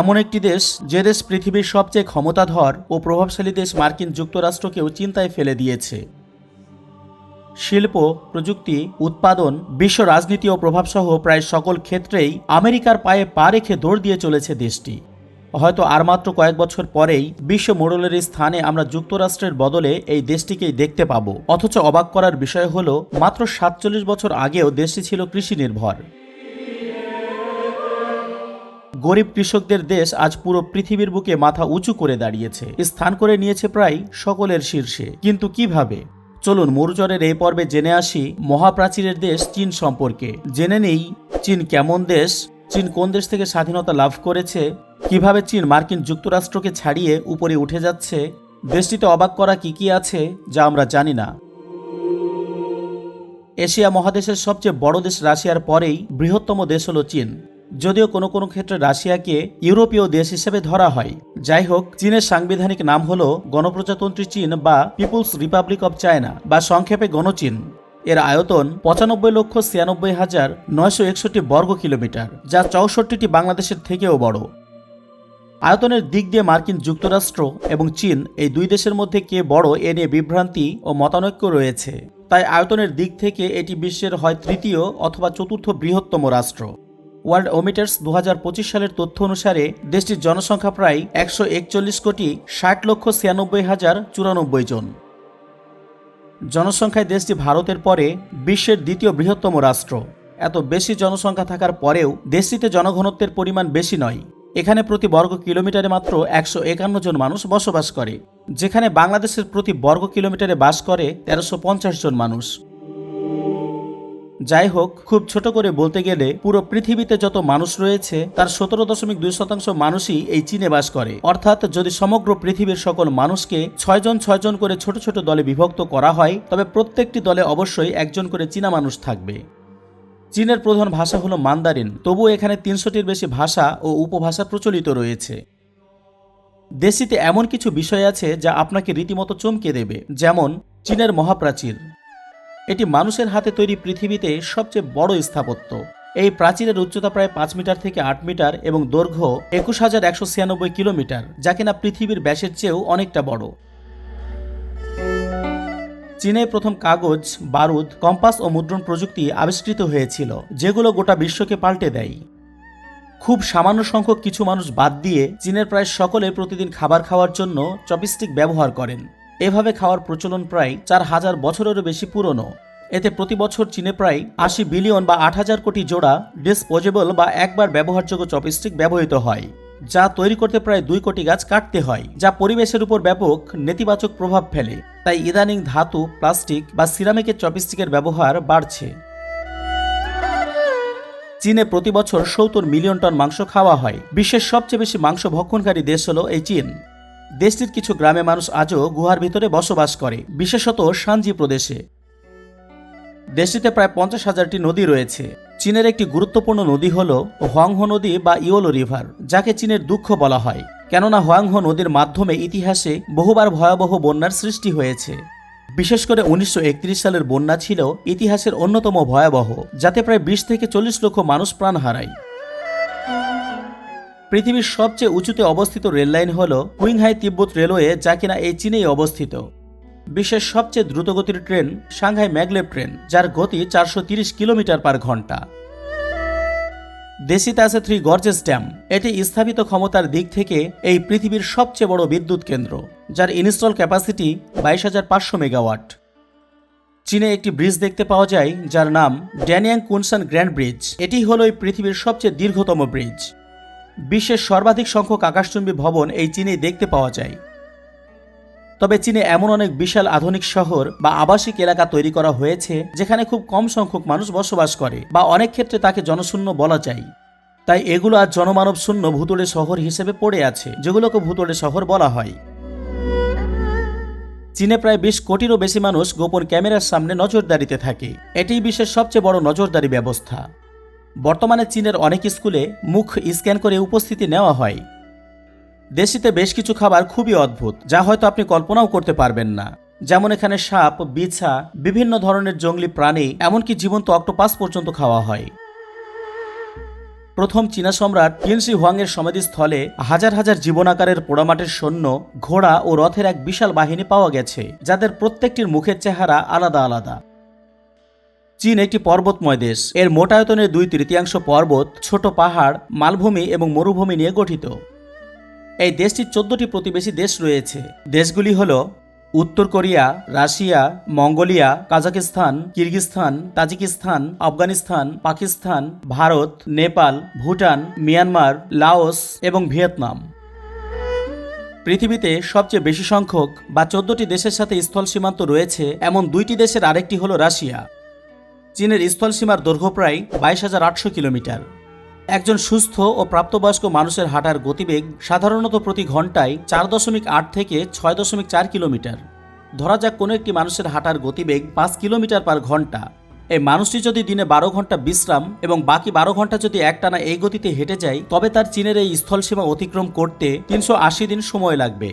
এমন একটি দেশ যে দেশ পৃথিবীর সবচেয়ে ক্ষমতাধর ও প্রভাবশালী দেশ মার্কিন যুক্তরাষ্ট্রকেও চিন্তায় ফেলে দিয়েছে। শিল্প, প্রযুক্তি, উৎপাদন, বিশ্ব রাজনীতি ও প্রভাবসহ প্রায় সকল ক্ষেত্রেই আমেরিকার পায়ে পা রেখে দৌড় দিয়ে চলেছে দেশটি। হয়তো আর মাত্র কয়েক বছর পরেই বিশ্ব মোড়লের স্থানে আমরা যুক্তরাষ্ট্রের বদলে এই দেশটিকেই দেখতে পাবো। অথচ অবাক করার বিষয় হলো, মাত্র সাতচল্লিশ বছর আগেও দেশটি ছিল কৃষি নির্ভর গরিব কৃষকদের দেশ আজ পুরো পৃথিবীর বুকে মাথা উঁচু করে দাঁড়িয়েছে। স্থান করে নিয়েছে প্রায় সকলের শীর্ষে। কিন্তু কীভাবে? চলুন মরুচরের এই পর্বে জেনে আসি মহাপ্রাচীরের দেশ চীন সম্পর্কে। জেনে নেই চীন কেমন দেশ, চীন কোন দেশ থেকে স্বাধীনতা লাভ করেছে, কীভাবে চীন মার্কিন যুক্তরাষ্ট্রকে ছাড়িয়ে উপরে উঠে যাচ্ছে, দেশটিতে অবাক করা কি কি আছে, যা আমরা জানি না। এশিয়া মহাদেশের সবচেয়ে বড় দেশ রাশিয়ার পরেই বৃহত্তম দেশ হল চীন। যদিও কোনো কোনো ক্ষেত্রে রাশিয়াকে ইউরোপীয় দেশ হিসেবে ধরা হয়। যাই হোক চীনের সাংবিধানিক নাম হল গণপ্রজাতন্ত্রী চীন বা পিপুলস রিপাবলিক অব চায়না বা সংক্ষেপে গণচীন। এর আয়তন পঁচানব্বই লক্ষ ছিয়ানব্বই হাজার নয়শো একষট্টি বর্গ কিলোমিটার, যা চৌষট্টিটি বাংলাদেশের থেকেও বড়। আয়তনের দিক দিয়ে মার্কিন যুক্তরাষ্ট্র এবং চীন এই দুই দেশের মধ্যে কে বড় এ নিয়ে বিভ্রান্তি ও মতানৈক্য রয়েছে। তাই আয়তনের দিক থেকে এটি বিশ্বের হয় তৃতীয় অথবা চতুর্থ বৃহত্তম রাষ্ট্র। ওয়ার্ল্ড ওমিটার্স দু হাজার পঁচিশ সালের তথ্য অনুসারে দেশটির জনসংখ্যা প্রায় একশো একচল্লিশ কোটি ষাট লক্ষ ছিয়ানব্বই হাজার চুরানব্বই জন। জনসংখ্যায় দেশটি ভারতের পরে বিশ্বের দ্বিতীয় বৃহত্তম রাষ্ট্র। এত বেশি জনসংখ্যা থাকার পরেও দেশটিতে জনঘনত্বের পরিমাণ বেশি নয়। এখানে প্রতি বর্গ কিলোমিটারে মাত্র একশো একান্ন জন মানুষ বসবাস করে, যেখানে বাংলাদেশের প্রতি বর্গ কিলোমিটারে বাস করে তেরোশো পঞ্চাশ জন মানুষ। যাই হোক খুব ছোট করে বলতে গেলে পুরো পৃথিবীতে যত মানুষ রয়েছে, তার সতেরো দশমিক দুই শতাংশ মানুষই এই চীনে বাস করে। অর্থাৎ যদি সমগ্র পৃথিবীর সকল মানুষকে ছয়জন ছয়জন করে ছোট ছোট দলে বিভক্ত করা হয়, তবে প্রত্যেকটি দলে অবশ্যই একজন করে চীনা মানুষ থাকবে। চীনের প্রধান ভাষা হলো মান্দারিন, তবুও এখানে তিনশোটির বেশি ভাষা ও উপভাষা প্রচলিত রয়েছে। দেশটিতে এমন কিছু বিষয় আছে যা আপনাকে রীতিমতো চমকে দেবে, যেমন চীনের মহাপ্রাচীর। এটি মানুষের হাতে তৈরি পৃথিবীতে সবচেয়ে বড় স্থাপত্য। এই প্রাচীরের উচ্চতা প্রায় পাঁচ মিটার থেকে আট মিটার এবং দৈর্ঘ্য একুশ হাজার একশো ছিয়ানব্বই কিলোমিটার, যা কিনা পৃথিবীর ব্যাসের চেয়েও অনেকটা বড়। চীনে প্রথম কাগজ, বারুদ, কম্পাস ও মুদ্রণ প্রযুক্তি আবিষ্কৃত হয়েছিল, যেগুলো গোটা বিশ্বকে পাল্টে দেয়। খুব সামান্য সংখ্যক কিছু মানুষ বাদ দিয়ে চীনের প্রায় সকলে প্রতিদিন খাবার খাওয়ার জন্য চপস্টিক ব্যবহার করেন। এভাবে খাওয়ার প্রচলন প্রায় চার হাজার বছরেরও বেশি পুরনো। এতে প্রতি বছর চীনে প্রায় আশি বিলিয়ন বা আট হাজার কোটি জোড়া ডিসপোজেবল বা একবার ব্যবহারযোগ্য চপস্টিক ব্যবহৃত হয়, যা তৈরি করতে প্রায় দুই কোটি গাছ কাটতে হয়, যা পরিবেশের উপর ব্যাপক নেতিবাচক প্রভাব ফেলে। তাই ইদানিং ধাতু প্লাস্টিক বা সিরামিকের চপস্টিকের ব্যবহার বাড়ছে। চীনে প্রতি বছর সত্তর মিলিয়ন টন মাংস খাওয়া হয়। বিশ্বের সবচেয়ে বেশি মাংস ভক্ষণকারী দেশ হল এই চীন। দেশটির কিছু গ্রামে মানুষ আজও গুহার ভিতরে বসবাস করে, বিশেষত সানজি প্রদেশে। দেশটিতে প্রায় পঞ্চাশ হাজারটি নদী রয়েছে। চীনের একটি গুরুত্বপূর্ণ নদী হল হোয়াংহো নদী বা ইওলো রিভার, যাকে চীনের দুঃখ বলা হয়। কেননা হোয়াংহো নদীর মাধ্যমে ইতিহাসে বহুবার ভয়াবহ বন্যার সৃষ্টি হয়েছে। বিশেষ করে উনিশশো একত্রিশ সালের বন্যা ছিল ইতিহাসের অন্যতম ভয়াবহ, যাতে প্রায় বিশ থেকে চল্লিশ লক্ষ মানুষ প্রাণ হারায়। পৃথিবীর সবচেয়ে উঁচুতে অবস্থিত রেললাইন হল কুইংহাই তিব্বত রেলওয়ে, যা কিনা এই চীনেই অবস্থিত। বিশ্বের সবচেয়ে দ্রুতগতির ট্রেন সাংহাই ম্যাগলেভ ট্রেন, যার গতি চারশো কিলোমিটার পার ঘণ্টা। দেশিতে আছে থ্রি গর্জেস ড্যাম। এটি স্থাপিত ক্ষমতার দিক থেকে এই পৃথিবীর সবচেয়ে বড় বিদ্যুৎ কেন্দ্র, যার ইনস্টল ক্যাপাসিটি বাইশ হাজার পাঁচশো মেগাওয়াট। চীনে একটি ব্রিজ দেখতে পাওয়া যায়, যার নাম ড্যানিয়াং কুনসান গ্র্যান্ড ব্রিজ। এটি হলো এই পৃথিবীর সবচেয়ে দীর্ঘতম ব্রিজ। বিশ্বের সর্বাধিক সংখ্যক আকাশচুম্বী ভবন এই চীনে দেখতে পাওয়া যায়। তবে চীনে এমন অনেক বিশাল আধুনিক শহর বা আবাসিক এলাকা তৈরি করা হয়েছে, যেখানে খুব কম সংখ্যক মানুষ বসবাস করে বা অনেক ক্ষেত্রে তাকে জনশূন্য বলা যায়। তাই এগুলো আজ জনমানব শূন্য ভূতলে শহর হিসেবে পড়ে আছে, যেগুলোকে ভূতলে শহর বলা হয়। চীনে প্রায় বিশ কোটিরও বেশি মানুষ গোপন ক্যামেরার সামনে নজরদারিতে থাকে। এটিই বিশ্বের সবচেয়ে বড় নজরদারি ব্যবস্থা। বর্তমানে চীনের অনেক স্কুলে মুখ স্ক্যান করে উপস্থিতি নেওয়া হয়। দেশিতে বেশ কিছু খাবার খুবই অদ্ভুত, যা হয়তো আপনি কল্পনাও করতে পারবেন না। যেমন এখানে সাপ, বিছা, বিভিন্ন ধরনের জঙ্গলি প্রাণী, এমনকি জীবন্ত অক্টোপাস পর্যন্ত খাওয়া হয়। প্রথম চীনা সম্রাট কিনসি হুয়াংয়ের সমাধিস্থলে হাজার হাজার জীবনাকারের পোড়ামাটির সৈন্য, ঘোড়া ও রথের এক বিশাল বাহিনী পাওয়া গেছে, যাদের প্রত্যেকটির মুখের চেহারা আলাদা আলাদা। চীন একটি পর্বতময় দেশ। এর মোটায়তনের দুই তৃতীয়াংশ পর্বত ছোট পাহাড়, মালভূমি এবং মরুভূমি নিয়ে গঠিত। এই দেশটির চোদ্দটি প্রতিবেশী দেশ রয়েছে। দেশগুলি হল উত্তর Korea, Russia, Mongolia, Kazakhstan Kyrgyzstan Tajikistan, Afghanistan, Pakistan, Bharat, Nepal, Bhutan, Myanmar, Laos এবং ভিয়েতনাম। পৃথিবীতে সবচেয়ে বেশি সংখ্যক বা চোদ্দটি দেশের সাথে স্থল সীমান্ত রয়েছে, এমন দুইটি দেশের আরেকটি হল রাশিয়া। চীনের স্থলসীমার দৈর্ঘ্য প্রায় বাইশ হাজার আটশো কিলোমিটার। একজন সুস্থ ও প্রাপ্তবয়স্ক মানুষের হাঁটার গতিবেগ সাধারণত প্রতি ঘন্টায় চার দশমিক আট থেকে ছয় দশমিক চার কিলোমিটার। ধরা যাক কোনো একটি মানুষের হাঁটার গতিবেগ পাঁচ কিলোমিটার পার ঘণ্টা এই মানুষটি যদি দিনে বারো ঘণ্টা বিশ্রাম এবং বাকি বারো ঘণ্টা যদি একটানা এই গতিতে হেঁটে যায়, তবে তার চীনের এই স্থলসীমা অতিক্রম করতে তিনশো আশি দিন সময় লাগবে।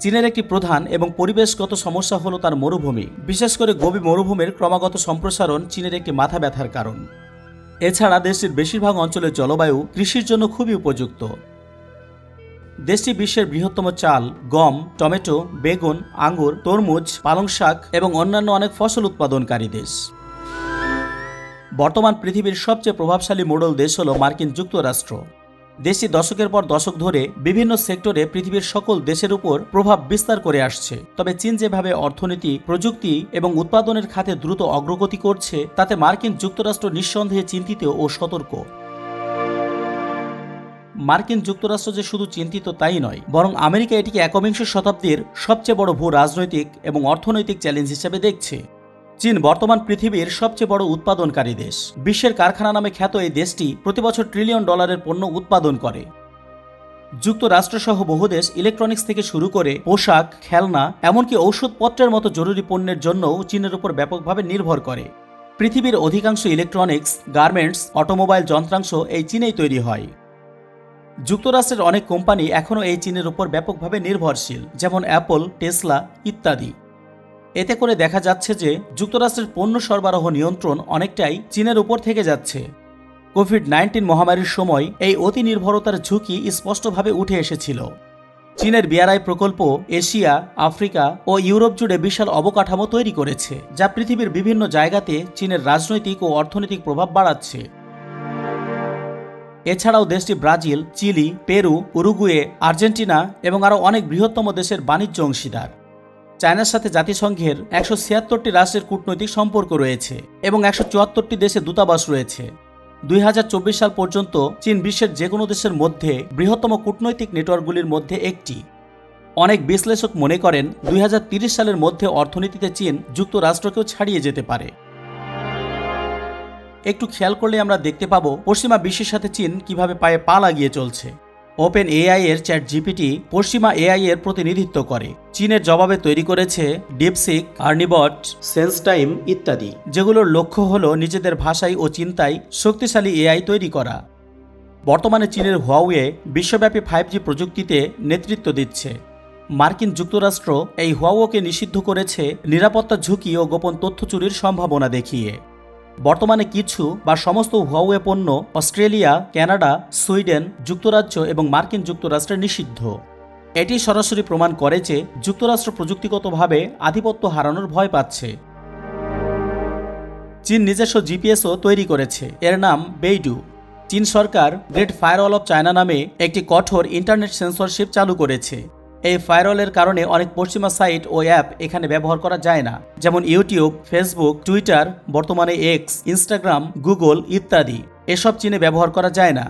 চীনের একটি প্রধান এবং পরিবেশগত সমস্যা হলো তার মরুভূমি। বিশেষ করে গভীর মরুভূমির ক্রমাগত সম্প্রসারণ চীনের একটি মাথা ব্যথার কারণ। এছাড়া দেশটির বেশিরভাগ অঞ্চলের জলবায়ু কৃষির জন্য খুবই উপযুক্ত। দেশটি বিশ্বের বৃহত্তম চাল, গম, টমেটো, বেগুন, আঙ্গুর, তরমুজ, পালং শাক এবং অন্যান্য অনেক ফসল উৎপাদনকারী দেশ। বর্তমান পৃথিবীর সবচেয়ে প্রভাবশালী মোডল দেশ হল মার্কিন যুক্তরাষ্ট্র। দেশটি দশকের পর দশক ধরে বিভিন্ন সেক্টরে পৃথিবীর সকল দেশের উপর প্রভাব বিস্তার করে আসছে। তবে চীন যেভাবে অর্থনীতি, প্রযুক্তি এবং উৎপাদনের খাতে দ্রুত অগ্রগতি করছে, তাতে মার্কিন যুক্তরাষ্ট্র নিঃসন্দেহে চিন্তিত ও সতর্ক। মার্কিন যুক্তরাষ্ট্র যে শুধু চিন্তিত তাই নয়, বরং আমেরিকা এটিকে একবিংশ শতাব্দীর সবচেয়ে বড় ভূ রাজনৈতিক এবং অর্থনৈতিক চ্যালেঞ্জ হিসেবে দেখছে। চীন বর্তমান পৃথিবীর সবচেয়ে বড় উৎপাদনকারী দেশ। বিশ্বের কারখানা নামে খ্যাত এই দেশটি প্রতি বছর ট্রিলিয়ন ডলারের পণ্য উৎপাদন করে। যুক্তরাষ্ট্রসহ বহু দেশ ইলেকট্রনিক্স থেকে শুরু করে পোশাক, খেলনা, এমনকি ঔষধপত্রের মতো জরুরি পণ্যের জন্যও চীনের উপর ব্যাপকভাবে নির্ভর করে। পৃথিবীর অধিকাংশ ইলেকট্রনিক্স, গার্মেন্টস, অটোমোবাইল যন্ত্রাংশ এই চীনেই তৈরি হয়। যুক্তরাষ্ট্রের অনেক কোম্পানি এখনও এই চীনের উপর ব্যাপকভাবে নির্ভরশীল, যেমন অ্যাপল, টেসলা ইত্যাদি। এতে করে দেখা যাচ্ছে যে যুক্তরাষ্ট্রের পণ্য সরবরাহ নিয়ন্ত্রণ অনেকটাই চীনের উপর থেকে যাচ্ছে। কোভিড নাইন্টিন মহামারীর সময় এই অতি নির্ভরতার ঝুঁকি স্পষ্টভাবে উঠে এসেছিল। চীনের বিআরআই প্রকল্প এশিয়া, আফ্রিকা ও ইউরোপ জুড়ে বিশাল অবকাঠামো তৈরি করেছে, যা পৃথিবীর বিভিন্ন জায়গাতে চীনের রাজনৈতিক ও অর্থনৈতিক প্রভাব বাড়াচ্ছে। এছাড়াও দেশটি Brazil, Chile, Peru, Uruguay, Argentina এবং আরও অনেক বৃহত্তম দেশের বাণিজ্য অংশীদার। চায়নার সাথে জাতিসংঘের একশো ছিয়াত্তরটি রাষ্ট্রের কূটনৈতিক সম্পর্ক রয়েছে এবং একশো চুয়াত্তরটি দেশে দূতাবাস রয়েছে। দুই হাজার চব্বিশ সাল পর্যন্ত চীন বিশ্বের যে কোনো দেশের মধ্যে বৃহত্তম কূটনৈতিক নেটওয়ার্কগুলির মধ্যে একটি। অনেক বিশ্লেষক মনে করেন দুই সালের মধ্যে অর্থনীতিতে চীন যুক্তরাষ্ট্রকেও ছাড়িয়ে যেতে পারে। একটু খেয়াল করলে আমরা দেখতে পাবো পশ্চিমা বিশ্বের সাথে চীন কীভাবে পায়ে পা লাগিয়ে চলছে। ওপেন এআই এর চ্যাট জিপিটি পশ্চিমা এআই এর প্রতিনিধিত্ব করে। চীনের জবাবে তৈরি করেছে ডিপসিক আর্নিবট সেন্স টাইম ইত্যাদি, যেগুলোর লক্ষ্য হল নিজেদের ভাষায় ও চিন্তায় শক্তিশালী এআই তৈরি করা। বর্তমানে চীনের হুয়াওয়ে বিশ্বব্যাপী ফাইভ জি প্রযুক্তিতে নেতৃত্ব দিচ্ছে। মার্কিন যুক্তরাষ্ট্র এই হুয়াওকে নিষিদ্ধ করেছে নিরাপত্তা ঝুঁকি ও গোপন তথ্য চুরির সম্ভাবনা দেখিয়ে। বর্তমানে কিছু বা সমস্ত হুয়াওয়ে পণ্য অস্ট্রেলিয়া, কানাডা, সুইডেন, যুক্তরাজ্য এবং মার্কিন যুক্তরাষ্ট্রে নিষিদ্ধ। এটি সরাসরি প্রমাণ করে যে যুক্তরাষ্ট্র প্রযুক্তিগতভাবে আধিপত্য হারানোর ভয় পাচ্ছে। চীন নিজস্ব জিপিএসও তৈরি করেছে। এর নাম বেইডু। চীন সরকার গ্রেট ফায়ারওয়াল অফ চায়না নামে একটি কঠোর ইন্টারনেট সেন্সরশিপ চালু করেছে। এই ফায়ারওয়ালের কারণে অনেক পশ্চিমা সাইট ও অ্যাপ এখানে ব্যবহার করা যায় না, যেমন ইউটিউব ফেসবুক টুইটার বর্তমানে এক্স ইনস্টাগ্রাম গুগল ইত্যাদি। এসব চীনে ব্যবহার করা যায় না।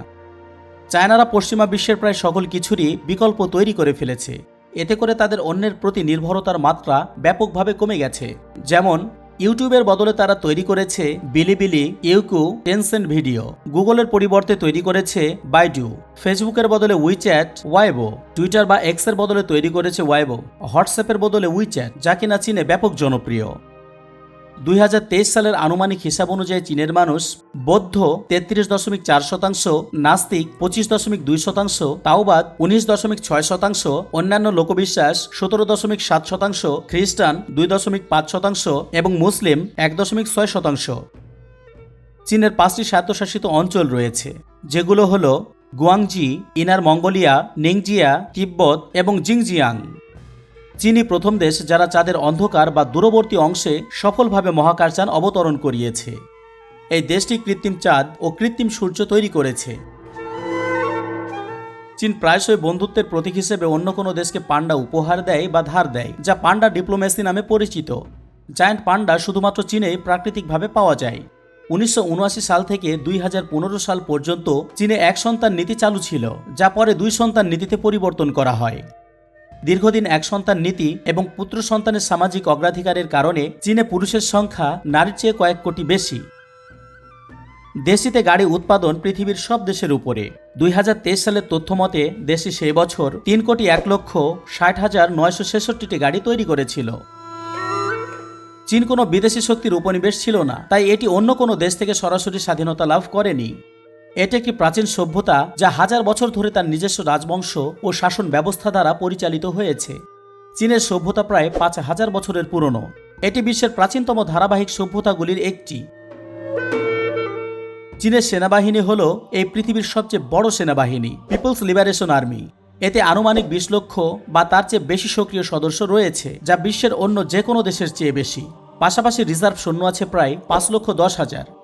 চায়নারা পশ্চিমা বিশ্বের প্রায় সকল কিছুরই বিকল্প তৈরি করে ফেলেছে। এতে করে তাদের অন্যের প্রতি নির্ভরতার মাত্রা ব্যাপকভাবে কমে গেছে। যেমন ইউটিউবের বদলে তারা তৈরি করেছে বিলিবিলি ইউকু টেনসেন্ট ভিডিও। গুগলের পরিবর্তে তৈরি করেছে বাইডু। ফেসবুকের বদলে উইচ্যাট, ওয়াইবো। টুইটার বা এক্সের বদলে তৈরি করেছে ওয়াইবো। হোয়াটসঅ্যাপের বদলে উইচ্যাট, যা কিনা চীনে ব্যাপক জনপ্রিয়। দুই হাজার তেইশ সালের আনুমানিক হিসাব অনুযায়ী চীনের মানুষ বৌদ্ধ তেত্রিশ দশমিক চার শতাংশ, নাস্তিক পঁচিশ দশমিক দুই শতাংশ, তাওবাদ উনিশ দশমিক ছয় শতাংশ, অন্যান্য লোকবিশ্বাস সতেরো দশমিক সাত শতাংশ, খ্রিস্টান দুই দশমিক পাঁচ শতাংশ এবং মুসলিম এক দশমিক ছয় শতাংশ। চীনের পাঁচটি স্বায়ত্তশাসিত অঞ্চল রয়েছে, যেগুলো হলো গুয়াংজি, ইনার মঙ্গোলিয়া, নিংজিয়া, তিব্বত এবং জিংজিয়াং। চীনই প্রথম দেশ যারা চাঁদের অন্ধকার বা দূরবর্তী অংশে সফলভাবে মহাকাশযান অবতরণ করিয়েছে। এই দেশটি কৃত্রিম চাঁদ ও কৃত্রিম সূর্য তৈরি করেছে। চীন প্রায়শই বন্ধুত্বের প্রতীক হিসেবে অন্য কোনো দেশকে পান্ডা উপহার দেয় বা ধার দেয়, যা পান্ডা ডিপ্লোমেসি নামে পরিচিত। জায়ান্ট পান্ডা শুধুমাত্র চীনে প্রাকৃতিকভাবে পাওয়া যায়। উনিশশো উনআশি সাল থেকে দুই হাজার পনেরো সাল পর্যন্ত চীনে এক সন্তান নীতি চালু ছিল, যা পরে দুই সন্তান নীতিতে পরিবর্তন করা হয়। দীর্ঘদিন এক সন্তান নীতি এবং পুত্র সন্তানের সামাজিক অগ্রাধিকারের কারণে চীনে পুরুষের সংখ্যা নারীর চেয়ে কয়েক কোটি বেশি। দেশটিতে গাড়ি উৎপাদন পৃথিবীর সব দেশের উপরে। দুই হাজার তেইশ সালের তথ্য মতে দেশটি সেই বছর তিন কোটি এক লক্ষ ষাট হাজার নয়শো ছেষট্টিটি গাড়ি তৈরি করেছিল। চীন কোনো বিদেশি শক্তির উপনিবেশ ছিল না, তাই এটি অন্য কোনো দেশ থেকে সরাসরি স্বাধীনতা লাভ করেনি। এটি একটি প্রাচীন সভ্যতা যা হাজার বছর ধরে তার নিজস্ব রাজবংশ ও শাসন ব্যবস্থা দ্বারা পরিচালিত হয়েছে। চীনের সভ্যতা প্রায় পাঁচ হাজার বছরের পুরনো। এটি বিশ্বের প্রাচীনতম ধারাবাহিক সভ্যতাগুলির একটি। চীনের সেনাবাহিনী হল এই পৃথিবীর সবচেয়ে বড় সেনাবাহিনী, পিপলস লিবারেশন আর্মি। এতে আনুমানিক বিশ লক্ষ বা তার চেয়ে বেশি সক্রিয় সদস্য রয়েছে, যা বিশ্বের অন্য যে কোনো দেশের চেয়ে বেশি। পাশাপাশি রিজার্ভ সৈন্য আছে প্রায় পাঁচ লক্ষ দশ হাজার।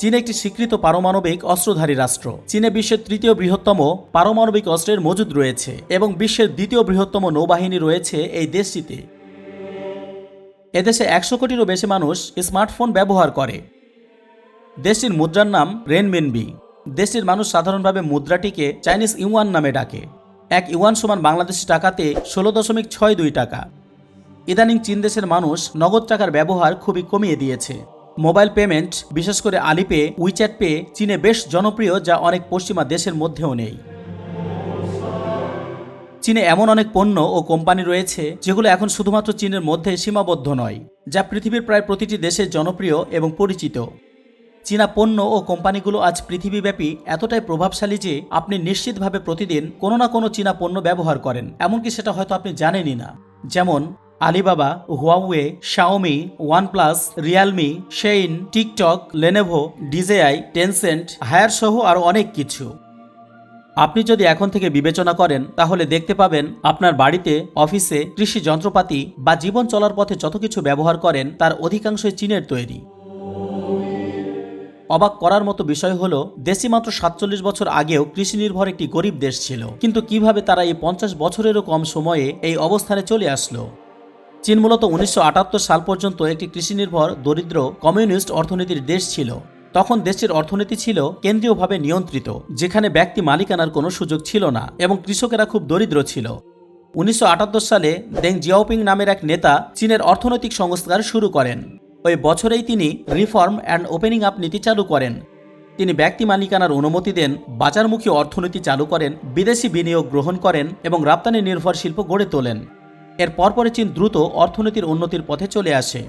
চীন একটি স্বীকৃত পারমাণবিক অস্ত্রধারী রাষ্ট্র। চীনে বিশ্বের তৃতীয় বৃহত্তম পারমাণবিক অস্ত্রের মজুদ রয়েছে এবং বিশ্বের দ্বিতীয় বৃহত্তম নৌবাহিনী রয়েছে এই দেশটিতে। এদেশে একশো কোটিরও বেশি মানুষ স্মার্টফোন ব্যবহার করে। দেশটির মুদ্রার নাম রেনমিনবি। দেশটির মানুষ সাধারণভাবে মুদ্রাটিকে চাইনিজ ইউয়ান নামে ডাকে। এক ইউয়ান সমান বাংলাদেশি টাকাতে ষোলো দশমিক ছয় দুই টাকা। ইদানিং চীন দেশের মানুষ নগদ টাকার ব্যবহার খুবই কমিয়ে দিয়েছে। মোবাইল পেমেন্ট, বিশেষ করে আলিপে, উইচ্যাট পে, চীনে বেশ জনপ্রিয় যা অনেক পশ্চিমা দেশের মধ্যেও নেই। চীনে এমন অনেক পণ্য ও কোম্পানি রয়েছে যেগুলো এখন শুধুমাত্র চীনের মধ্যে সীমাবদ্ধ নয়, যা পৃথিবীর প্রায় প্রতিটি দেশে জনপ্রিয় এবং পরিচিত। চীনা পণ্য ও কোম্পানিগুলো আজ পৃথিবীব্যাপী এতটাই প্রভাবশালী যে আপনি নিশ্চিতভাবে প্রতিদিন কোনো না কোনো চীনা পণ্য ব্যবহার করেন, এমনকি সেটা হয়তো আপনি জানেনই না। যেমন Alibaba, Huawei, Xiaomi, OnePlus, Realme, Shein, TikTok, Lenovo, DJI, Tencent Haier সহ আরও অনেক কিছু। আপনি যদি এখন থেকে বিবেচনা করেন, তাহলে দেখতে পাবেন আপনার বাড়িতে, অফিসে, কৃষি যন্ত্রপাতি বা জীবন চলার পথে যত কিছু ব্যবহার করেন, তার অধিকাংশই চীনের তৈরি। অবাক করার মতো বিষয় হলো, দেশি মাত্র সাতচল্লিশ বছর আগেও কৃষি নির্ভর একটি গরিব দেশ ছিল। কিন্তু কীভাবে তারা এই পঞ্চাশ বছরেরও কম সময়ে এই অবস্থানে চলে আসলো? চীন মূলত উনিশশো আটাত্তর সাল পর্যন্ত একটি কৃষি নির্ভর দরিদ্র, কমিউনিস্ট অর্থনীতির দেশ ছিল। তখন দেশটির অর্থনীতি ছিল কেন্দ্রীয়ভাবে নিয়ন্ত্রিত, যেখানে ব্যক্তি মালিকানার কোনো সুযোগ ছিল না এবং কৃষকেরা খুব দরিদ্র ছিল। উনিশশো আটাত্তর সালে দেং জিয়াওপিং নামের এক নেতা চীনের অর্থনৈতিক সংস্কার শুরু করেন। ওই বছরেই তিনি রিফর্ম অ্যান্ড ওপেনিং আপ নীতি চালু করেন। তিনি ব্যক্তি মালিকানার অনুমতি দেন, বাজারমুখী অর্থনীতি চালু করেন, বিদেশি বিনিয়োগ গ্রহণ করেন এবং রপ্তানি নির্ভর শিল্প গড়ে তোলেন। এর পরপরে চীন দ্রুত অর্থনীতির উন্নতির পথে চলে আসে।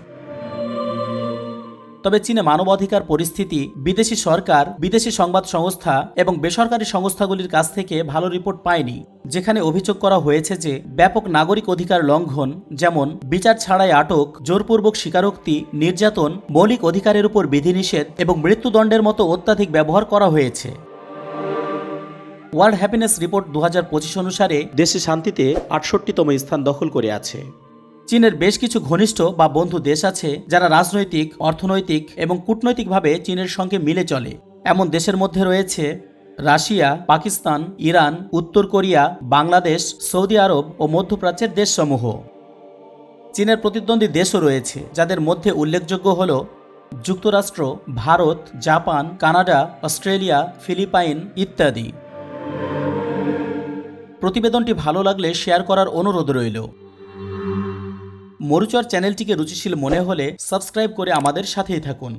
তবে চীনে মানবাধিকার পরিস্থিতি, বিদেশি সরকার, বিদেশি সংবাদ সংস্থা এবং বেসরকারি সংস্থাগুলির কাছ থেকে ভালো রিপোর্ট পায়নি, যেখানে অভিযোগ করা হয়েছে যে ব্যাপক নাগরিক অধিকার লঙ্ঘন, যেমন বিচার ছাড়াই আটক, জোরপূর্বক স্বীকারোক্তি, নির্যাতন, মৌলিক অধিকারের উপর বিধিনিষেধ এবং মৃত্যুদণ্ডের মতো অত্যাধিক ব্যবহার করা হয়েছে। ওয়ার্ল্ড হ্যাপিনেস রিপোর্ট দু হাজার পঁচিশ অনুসারে দেশে শান্তিতে আটষট্টিতম স্থান দখল করে আছে। চীনের বেশ কিছু ঘনিষ্ঠ বা বন্ধু দেশ আছে যারা রাজনৈতিক, অর্থনৈতিক এবং কূটনৈতিকভাবে চীনের সঙ্গে মিলে চলে। এমন দেশের মধ্যে রয়েছে রাশিয়া, পাকিস্তান, ইরান, উত্তর কোরিয়া, বাংলাদেশ, সৌদি আরব ও মধ্যপ্রাচ্যের দেশসমূহ। চীনের প্রতিদ্বন্দ্বী দেশও রয়েছে, যাদের মধ্যে উল্লেখযোগ্য হল যুক্তরাষ্ট্র, Bharat, Japan, Canada, Australia, Philippines ইত্যাদি। প্রতিবেদনটি ভালো লাগলে শেয়ার করার অনুরোধ রইল। মরুচর চ্যানেলটিকে রুচিশীল মনে হলে সাবস্ক্রাইব করে আমাদের সাথেই থাকুন।